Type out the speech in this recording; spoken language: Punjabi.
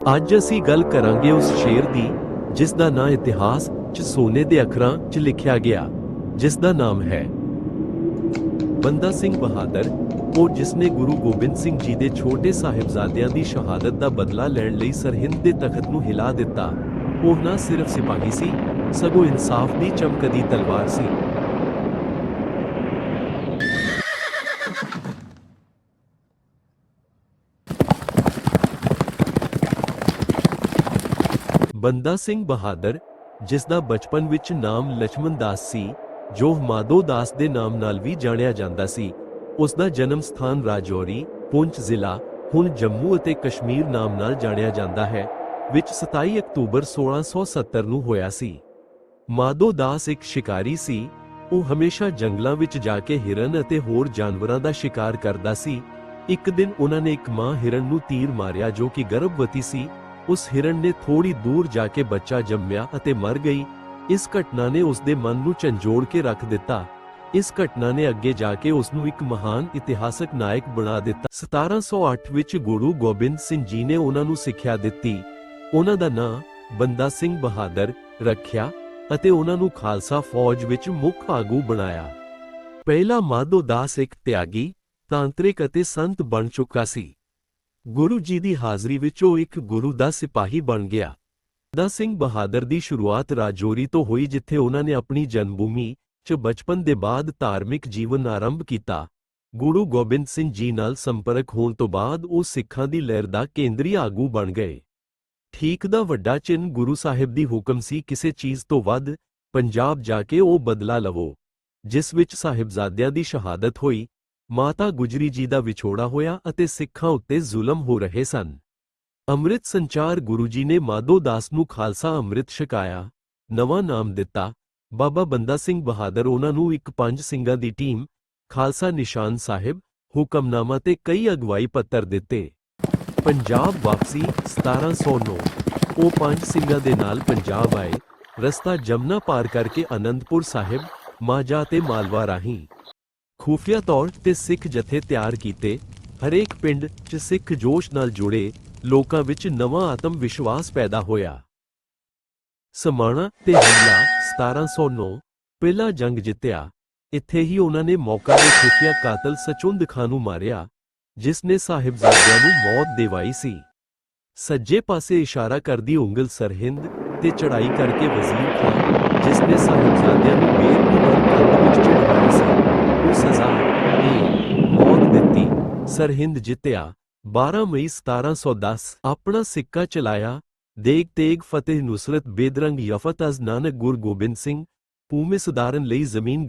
ਅੱਜ ਅਸੀਂ ਗੱਲ ਕਰਾਂਗੇ ਉਸ ਸ਼ੇਰ ਦੀ, ਜਿਸ ਦਾ ਨਾਂ ਇਤਿਹਾਸ 'ਚ ਸੋਨੇ ਦੇ ਅੱਖਰਾਂ 'ਚ ਲਿਖਿਆ ਗਿਆ, ਜਿਸ ਦਾ ਨਾਮ ਹੈ ਬੰਦਾ ਸਿੰਘ ਬਹਾਦਰ। ਉਹ ਜਿਸਨੇ ਗੁਰੂ ਗੋਬਿੰਦ ਸਿੰਘ ਜੀ ਦੇ ਛੋਟੇ ਸਾਹਿਬਜ਼ਾਦਿਆਂ ਦੀ ਸ਼ਹਾਦਤ ਦਾ ਬਦਲਾ ਲੈਣ ਲਈ ਸਰਹਿੰਦ ਦੇ ਤਖਤ ਨੂੰ ਹਿਲਾ ਦਿੱਤਾ। ਉਹ ਨਾ ਸਿਰਫ ਸਿਪਾਹੀ ਸੀ, ਸਗੋਂ ਇਨਸਾਫ ਦੀ ਚਮਕਦੀ ਤਲਵਾਰ ਸੀ। ਬੰਦਾ ਸਿੰਘ ਬਹਾਦਰ, ਜਿਸ ਦਾ ਬਚਪਨ ਵਿੱਚ ਨਾਮ ਲక్ష్మణ ਦਾਸ ਸੀ, ਜੋ ਮਾਧੋ ਦਾਸ ਦੇ ਨਾਮ ਨਾਲ ਵੀ ਜਾਣਿਆ ਜਾਂਦਾ ਸੀ, ਉਸ ਦਾ ਜਨਮ ਸਥਾਨ ਰਾਜੌਰੀ ਪੁੰਚ ਜ਼ਿਲ੍ਹਾ, ਹੁਣ ਜੰਮੂ ਅਤੇ ਕਸ਼ਮੀਰ ਨਾਮ ਨਾਲ ਜਾਣਿਆ ਜਾਂਦਾ ਹੈ, ਵਿੱਚ 27 ਅਕਤੂਬਰ 1670 ਨੂੰ ਹੋਇਆ ਸੀ। ਮਾਧੋ ਦਾਸ ਇੱਕ ਸ਼ਿਕਾਰੀ ਸੀ, ਉਹ ਹਮੇਸ਼ਾ ਜੰਗਲਾਂ ਵਿੱਚ ਜਾ ਕੇ ਹਿਰਨ ਅਤੇ ਹੋਰ ਜਾਨਵਰਾਂ ਦਾ ਸ਼ਿਕਾਰ ਕਰਦਾ ਸੀ, ਇੱਕ ਦਿਨ ਉਹਨਾਂ ਨੇ ਇੱਕ ਮਾਂ ਹਿਰਨ ਨੂੰ ਤੀਰ ਮਾਰਿਆ ਜੋ ਕਿ ਗਰਭਵਤੀ ਸੀ ਉਸ ਹਿਰਨ ਨੇ ਥੋੜੀ ਦੂਰ ਜਾ ਕੇ ਬੱਚਾ ਜੰਮਿਆ ਅਤੇ ਮਰ ਗਈ। ਇਸ ਘਟਨਾ ਨੇ ਉਸ ਦੇ ਮਨ ਨੂੰ ਝੰਜੋੜ ਕੇ ਰੱਖ ਦਿੱਤਾ। ਇਸ ਘਟਨਾ ਨੇ ਅੱਗੇ ਜਾ ਕੇ ਉਸ ਨੂੰ ਇੱਕ ਮਹਾਨ ਇਤਿਹਾਸਕ ਨਾਇਕ ਬਣਾ ਦਿੱਤਾ। 1708 ਵਿੱਚ ਗੁਰੂ ਗੋਬਿੰਦ ਸਿੰਘ ਜੀ ਨੇ ਉਹਨਾਂ ਨੂੰ ਸਿੱਖਿਆ ਦਿੱਤੀ। ਉਹਨਾਂ ਦਾ ਨਾਂ ਬੰਦਾ ਸਿੰਘ ਬਹਾਦਰ ਰੱਖਿਆ ਅਤੇ ਉਹਨਾਂ ਨੂੰ ਖਾਲਸਾ ਫੌਜ ਵਿੱਚ ਮੁੱਖ ਆਗੂ ਬਣਾਇਆ। ਪਹਿਲਾ ਮਾਧੋ ਦਾਸ ਇੱਕ ਤਿਆਗੀ, ਤਾਂਤਰਿਕ ਅਤੇ ਸੰਤ ਬਣ ਚੁੱਕਾ ਸੀ। ਗੁਰੂ ਜੀ ਦੀ ਹਾਜ਼ਰੀ ਵਿੱਚ ਉਹ ਇੱਕ ਗੁਰੂ ਦਾ ਸਿਪਾਹੀ ਬਣ ਗਿਆ। ਦਾ ਸਿੰਘ ਬਹਾਦਰ ਦੀ ਸ਼ੁਰੂਆਤ ਰਾਜੌਰੀ ਤੋਂ ਹੋਈ ਜਿੱਥੇ ਉਹਨਾਂ ਨੇ ਆਪਣੀ ਜਨਮਭੂਮੀ 'ਚ ਬਚਪਨ ਦੇ ਬਾਅਦ ਧਾਰਮਿਕ ਜੀਵਨ ਆਰੰਭ ਕੀਤਾ। ਗੁਰੂ ਗੋਬਿੰਦ ਸਿੰਘ ਜੀ ਨਾਲ ਸੰਪਰਕ ਹੋਣ ਤੋਂ ਬਾਅਦ ਉਹ ਸਿੱਖਾਂ ਦੀ ਲਹਿਰ ਦਾ ਕੇਂਦਰੀ ਆਗੂ ਬਣ ਗਏ। ਠੀਕ ਦਾ ਵੱਡਾ ਚਿੰਨ ਗੁਰੂ ਸਾਹਿਬ ਦੀ ਹੁਕਮ ਸੀ, ਕਿਸੇ ਚੀਜ਼ ਤੋਂ ਵੱਧ ਪੰਜਾਬ ਜਾ ਕੇ ਉਹ ਬਦਲਾ ਲਵੋ, ਜਿਸ ਵਿੱਚ ਸਾਹਿਬਜ਼ਾਦਿਆਂ ਦੀ ਸ਼ਹਾਦਤ ਹੋਈ। ਮਾਤਾ ਗੁਜਰੀ ਜੀ ਦਾ ਵਿਛੋੜਾ ਹੋਇਆ ਅਤੇ ਸਿੱਖਾਂ ਉੱਤੇ ਜ਼ੁਲਮ ਹੋ ਰਹੇ ਸਨ। ਅੰਮ੍ਰਿਤ ਸੰਚਾਰ ਗੁਰੂ ਜੀ ਨੇ ਮਾਧੋ ਦਾਸ ਨੂੰ ਖਾਲਸਾ ਅੰਮ੍ਰਿਤ ਛਕਾਇਆ, ਨਵਾਂ ਨਾਮ ਦਿੱਤਾ। ਬਾਬਾ ਬੰਦਾ ਸਿੰਘ ਬਹਾਦਰ ਉਹਨਾਂ ਨੂੰ ਇੱਕ ਪੰਜ ਸਿੰਘਾਂ ਦੀ ਟੀਮ, ਖਾਲਸਾ ਨਿਸ਼ਾਨ ਸਾਹਿਬ, ਹੁਕਮਨਾਮਾ ਤੇ ਕਈ ਅਗਵਾਈ ਪੱਤਰ ਦਿੱਤੇ। ਪੰਜਾਬ ਵਾਪਸੀ 1709 ਉਹ ਪੰਜ ਸਿੰਘਾਂ ਦੇ ਨਾਲ ਪੰਜਾਬ ਆਏ। ਰਸਤਾ ਜਮਨਾ ਪਾਰ ਕਰਕੇ ਅਨੰਦਪੁਰ ਸਾਹਿਬ, ਮਾਝਾ ਤੇ ਮਾਲਵਾ ਰਾਹੀਂ। ਖੂਫੀਆ ਤੌਰ ਤੇ ਸਿੱਖ ਜਥੇ ਤਿਆਰ ਕੀਤੇ, ਹਰੇਕ ਪਿੰਡ 'ਚ ਸਿੱਖ ਜੋਸ਼ ਨਾਲ ਜੁੜੇ ਲੋਕਾਂ ਵਿੱਚ ਨਵਾਂ ਆਤਮ ਵਿਸ਼ਵਾਸ ਪੈਦਾ ਹੋਇਆ। ਸਮਾਣਾ ਤੇ ਹਮਲਾ 1709 ਪਹਿਲਾ ਜੰਗ ਜਿੱਤਿਆ, ਇੱਥੇ ਹੀ ਉਹਨਾਂ ਨੇ ਮੌਕਾ ਦੇ ਖੁਫੀਆ ਕਾਤਲ ਸਚੁੰਦ ਖਾਨ ਨੂੰ ਮਾਰਿਆ, ਜਿਸ ਨੇ ਸਾਹਿਬਜ਼ਾਦਿਆਂ ਨੂੰ ਮੌਤ ਦਿਵਾਈ ਸੀ। ਸੱਜੇ ਪਾਸੇ ਇਸ਼ਾਰਾ ਕਰਦੀ ਉਂਗਲ ਸਰਹਿੰਦ ਤੇ ਚੜਾਈ ਕਰਕੇ ਵਜ਼ੀਰ ਖਾਨ ਜਿਸ ਨੇ ਸਾਹਿਬਜ਼ਾਦਿਆਂ ਨੂੰ ਬੇਰੁਖਾਰ ਕੰਧ ਵਿੱਚ ਚੜਾਇਆ ਸੀ। ਉਹ ਸਜ਼ਾ ਇਹ ਮੌਤ ਦਿੱਤੀ। ਸਰਹਿੰਦ ਜਿੱਤਿਆ। 12 ਮਈ 1710 ਆਪਣਾ ਸਿੱਕਾ ਚਲਾਇਆ। ਦੇਗ ਤੇਗ ਫਤਿਹ ਨੁਸਰਤ ਬੇਦਰੰਗ ਯਫਤ ਅਜ਼ ਨਾਨਕ ਗੁਰ ਗੋਬਿੰਦ ਸਿੰਘ। ਪੂਮੇ ਸੁਧਾਰਨ ਲਈ ਜ਼ਮੀਨ